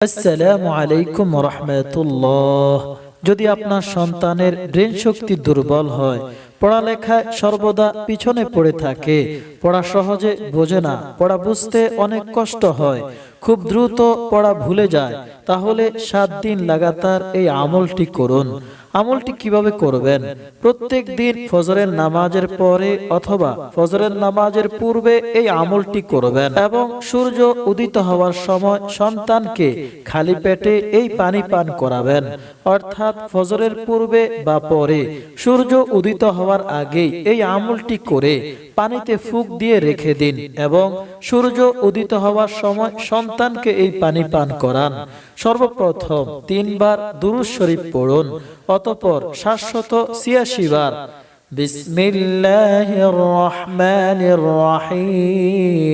আসসালামু আলাইকুম রহমতুল্লাহ। যদি আপনার সন্তানের ব্রেন শক্তি দুর্বল হয় পড়ালেখায় সর্বদা পিছনে পড়ে থাকে। পড়া সহজে বোঝে না, পড়া বুঝতে অনেক কষ্ট হয়। খুব দ্রুত পড়া ভুলে যায়। তাহলে সাত দিন লাগাতার এই আমলটি করুন। আমলটি কীভাবে করবেন? প্রত্যেক দিন ফজরের নামাজের পরে অথবা ফজরের নামাজের পূর্বে এই আমলটি করবেন এবং সূর্য উদিত হওয়ার সময় সন্তানকে খালি পেটে এই পানি পান করাবেন। অর্থাৎ ফজরের পূর্বে বা পরে সূর্য উদিত হওয়ার আগেই এই আমলটি করে পানিতে ফুক দিয়ে রেখে দিন এবং সূর্য উদিত হওয়ার সময় সন্তানকে এই পানি পান করান। সর্বপ্রথম তিনবার দুরুজ শরীফ পড়ুন, অতপর সাতশত ছিয়াশি বার বিসমিল্লাহির রহমানির রহিম।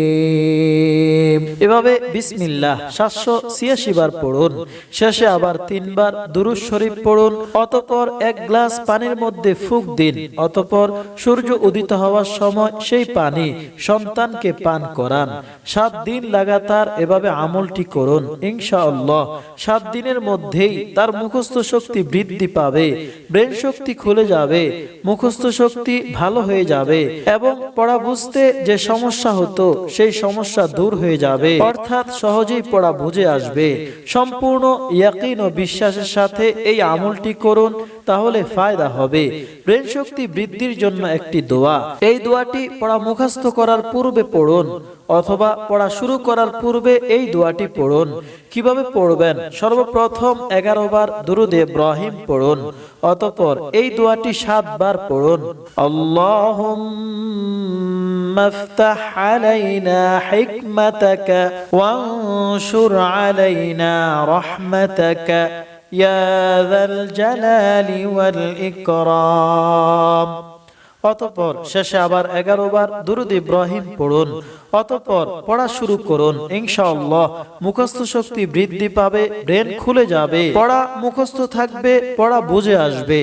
এভাবে বিসমিল্লাহ সাতশো ছিয়াশি বার পড়ুন, শেষে আবার তিনবার দুরুজ শরীফ পড়ুন, অতপর এক গ্লাস পানির মধ্যে ফুক দিন, অতপর সূর্য উদিত হওয়ার সময় সেই পানি সন্তানকে পান করান। সাত দিন লাগাতার এভাবে আমলটি করুন, ইনশাআল্লাহ সাত দিনের মধ্যেই তার মুখস্থ শক্তি বৃদ্ধি পাবে, ব্রেন শক্তি খুলে যাবে শক্তি ভালো হয়ে যাবে এবং পড়া বুঝতে যে সমস্যা হতো, সেই সমস্যা দূর হয়ে যাবে। অর্থাৎ সহজেই পড়া বুঝে আসবে। সম্পূর্ণ ইয়াকিন ও বিশ্বাসের সাথে এই আমলটি করুন। তাহলে ফায়দা হবে ব্রেন শক্তি বৃদ্ধির জন্য একটি দোয়া এই দোয়াটি পড়া মুখস্থ করার পূর্বে পড়ুন অথবা পড়া শুরু করার পূর্বে এই দোয়াটি পড়ুন কিভাবে পড়বেন সর্বপ্রথম এগারো বার দুরুদ ইব্রাহিম পড়ুন অতপর এই দোয়াটি সাতবার পড়ুন আল্লাহ افتح علينا حكمتك وانشر علينا رحمتك يا ذا الجلال والإكرام অতপর শেষে আবার এগারো বার দুরুদ ইব্রাহিম পড়ুন অতপর পড়া শুরু করুন ইনশাআল্লাহ মুখস্থ শক্তি বৃদ্ধি পাবে ব্রেন খুলে যাবে পড়া মুখস্থ থাকবে পড়া বুঝে আসবে